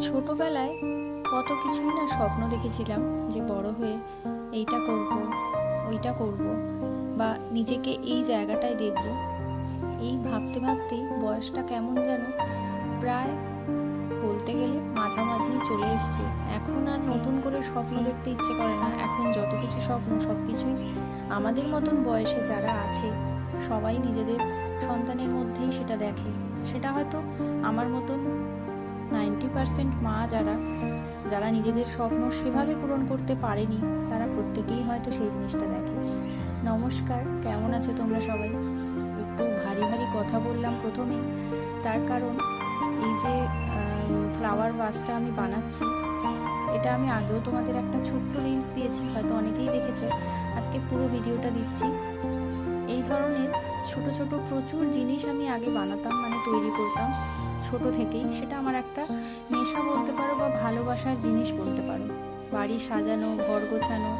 ছোটবেলায় কত কিছুই না স্বপ্ন দেখেছিলাম যে বড় হয়ে এইটা করব, ওইটা করব বা নিজেকে এই জায়গাটায় দেখব। এই ভাবতে ভাবতেই বয়সটা কেমন যেন প্রায় বলতে গেলে মাঝামাঝি চলে এসেছি। এখন আর নতুন করে স্বপ্ন দেখতে ইচ্ছে করে না। এখন যত কিছু স্বপ্ন, সব কিছুই আমাদের মতন বয়সে যারা আছে, সবাই নিজেদের সন্তানের মধ্যেই সেটা দেখে। সেটা হয়তো আমার মতন নাইনটি পার্সেন্ট মা যারা যারা নিজেদের স্বপ্ন সেভাবে পূরণ করতে পারেনি, তারা প্রত্যেকেই হয়তো সেই জিনিসটা দেখে। নমস্কার, কেমন আছো তোমরা সবাই? একটু ভারী ভারী কথা বললাম প্রথমে। তার কারণ, এই যে ফ্লাওয়ার ভাসটা আমি বানাচ্ছি, এটা আমি আগেও তোমাদের একটা ছোট্ট রিলস দিয়েছি, হয়তো অনেকেই দেখেছ। আজকে পুরো ভিডিওটা দিচ্ছি। এই ধরনের ছোট ছোট প্রচুর জিনিস আমি আগে বানাতাম মানে তৈরি করতাম। ছোট থেকেই সেটা আমার একটা নেশা বলতে পারো বা ভালোবাসার জিনিস বলতে পারো। বাড়ি সাজানো, ঘর গোছানো,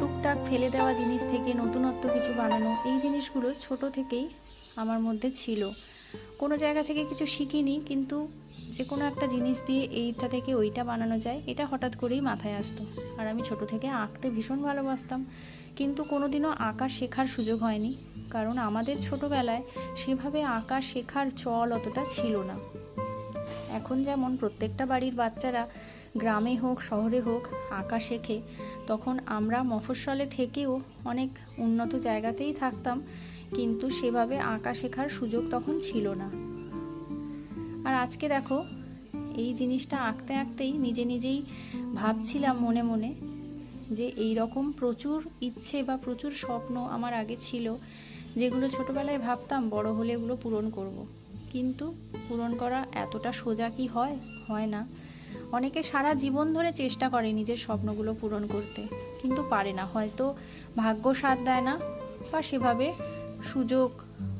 টুকটাক ফেলে দেওয়া জিনিস থেকে নতুনত্ব কিছু বানানো, এই জিনিসগুলো ছোট থেকেই আমার মধ্যে ছিল। কোনো জায়গা থেকে কিছু শিখিনি, কিন্তু যে কোনো একটা জিনিস দিয়ে এইটা থেকে ওইটা বানানো যায়, এটা হঠাৎ করেই মাথায় আসতো। আর আমি ছোট থেকে আঁকতে ভীষণ ভালোবাসতাম, কিন্তু কোনো দিনও আঁকা শেখার সুযোগ হয়নি, কারণ আমাদের ছোটোবেলায় সেভাবে আঁকা শেখার চল অতটা ছিল না। এখন যেমন প্রত্যেকটা বাড়ির বাচ্চারা গ্রামে হোক, শহরে হোক আঁকা শেখে তখন আমরা মফস্বলে থেকেও অনেক উন্নত জায়গাতেই থাকতাম, কিন্তু সেভাবে আঁকা শেখার সুযোগ তখন ছিল না আর আজকে দেখো, এই জিনিসটা আঁকতে আঁকতেই নিজে নিজেই ভাবছিলাম মনে মনে যে এই রকম প্রচুর ইচ্ছে বা প্রচুর স্বপ্ন আমার আগে ছিল, যেগুলো ছোটবেলায় ভাবতাম বড় হলে এগুলো পূরণ করব। কিন্তু পূরণ করা এতটা সোজা কি হয়? হয় না। অনেকে সারা জীবন ধরে চেষ্টা করে নিজের স্বপ্নগুলো পূরণ করতে, কিন্তু পারে না। হয়তো ভাগ্য সাথ দেয় না বা সেভাবে সুযোগ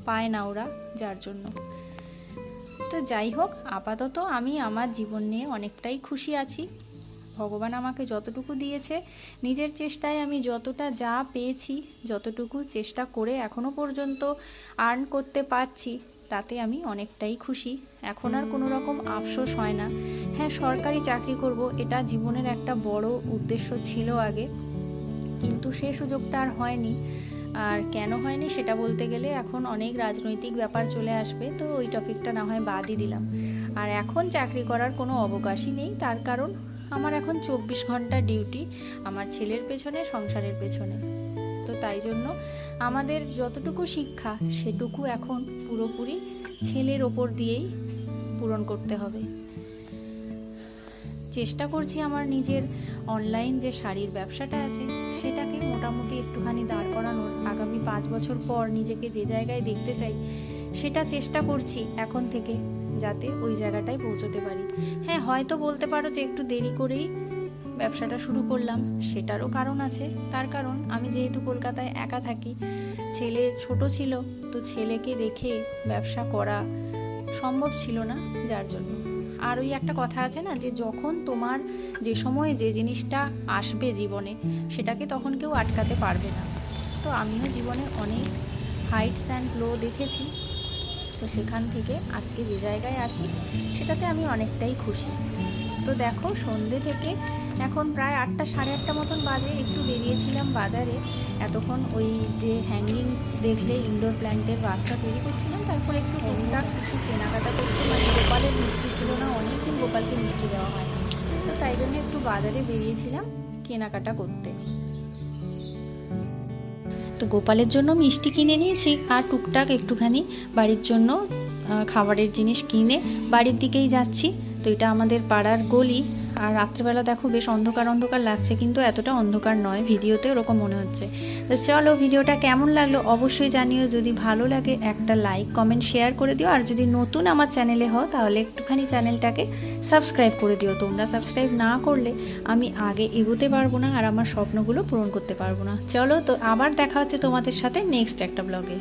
পায় না ওরা যার জন্য। তো যাই হোক, আপাতত আমি আমার জীবন নিয়ে অনেকটাই খুশি আছি। ভগবান আমাকে যতটুকু দিয়েছে, নিজের চেষ্টায় আমি যতটা যা পেয়েছি, যতটুকু চেষ্টা করে এখনও পর্যন্ত আর্ন করতে পারছি তাতে আমি অনেকটাই খুশি। এখন আর কোনো রকম আফসোস হয় না। হ্যাঁ সরকারি চাকরি করব, এটা জীবনের একটা বড় উদ্দেশ্য ছিল আগে। কিন্তু সে সুযোগটা আর হয়নি। আর কেন হয়নি সেটা বলতে গেলে এখন অনেক রাজনৈতিক ব্যাপার চলে আসবে, তো ওই টপিকটা না হয় বাদই দিলাম। আর এখন চাকরি করার কোনো অবকাশই নেই, তার কারণ আমার এখন চব্বিশ ঘণ্টা ডিউটি, আমার ছেলের পেছনে, সংসারের পেছনে। তো তাই জন্য আমাদের যতটুকু শিক্ষা, সেটুকু এখন পুরোপুরি ছেলের ওপর দিয়েই পূরণ করতে হবে। চেষ্টা করছি আমার নিজের অনলাইন যে শাড়ির ব্যবসাটা আছে, সেটাকে মোটামুটি একটুখানি দাঁড় করানোর। আগামী পাঁচ বছর পর নিজেকে যে জায়গায় দেখতে চাই, সেটা চেষ্টা করছি এখন থেকে, যাতে ওই জায়গাটায় পৌঁছতে পারি। হ্যাঁ হয়তো বলতে পারো যে একটু দেরি করেই ব্যবসাটা শুরু করলাম, সেটারও কারণ আছে। তার কারণ, আমি যেহেতু কলকাতায় একা থাকি, ছেলে ছোট ছিল, তো ছেলেকে রেখে ব্যবসা করা সম্ভব ছিল না যার জন্য। আর ওই একটা কথা আছে না, যে যখন তোমার যে সময়ে যে জিনিসটা আসবে জীবনে, সেটাকে তখন কেউ আটকাতে পারবে না। তো আমিও জীবনে অনেক হাইটস অ্যান্ড লো দেখেছি। তো সেখান থেকে আজকে যে জায়গায় আছি, সেটাতে আমি অনেকটাই খুশি। তো দেখো, সন্ধে থেকে এখন প্রায় আটটা, সাড়ে আটটা মতন বাজে, একটু বেরিয়েছিলাম বাজারে। এতক্ষণ ওই যে হ্যাঙ্গিং দেখলে ইনডোর প্ল্যান্টের বাসটা তৈরি করছিলাম, তারপর একটু টুকটাক কিছু কেনাকাটা করতে মানে গোপালের মিষ্টি ছিল না, অনেকদিন গোপালকে মিষ্টি দেওয়া হয় তো তাই জন্য একটু বাজারে বেরিয়েছিলাম কেনাকাটা করতে। তো গোপালের জন্য মিষ্টি কিনে নিয়েছি আর টুকটাক একটুখানি বাড়ির জন্য খাবারের জিনিস কিনে বাড়ির দিকেই যাচ্ছি। তো এটা আমাদের পাড়ার গলি। আর রাত্রেবেলা দেখো বেশ অন্ধকার অন্ধকার লাগছে, কিন্তু এতটা অন্ধকার নয়, ভিডিওতে ওরকম মনে হচ্ছে। তো চলো ভিডিওটা কেমন লাগল অবশ্যই জানিও, যদি ভালো লাগে একটা লাইক, কমেন্ট, শেয়ার করে দিও, আর যদি নতুন আমার চ্যানেলে হও তাহলে একটুখানি চ্যানেলটাকে সাবস্ক্রাইব করে দিও। তোমরা সাবস্ক্রাইব না করলে আমি আগে এগোতে পারব না আর আমার স্বপ্নগুলো পূরণ করতে পারব না। চলো তো আবার দেখা হচ্ছে তোমাদের সাথে নেক্সট একটা ব্লগে।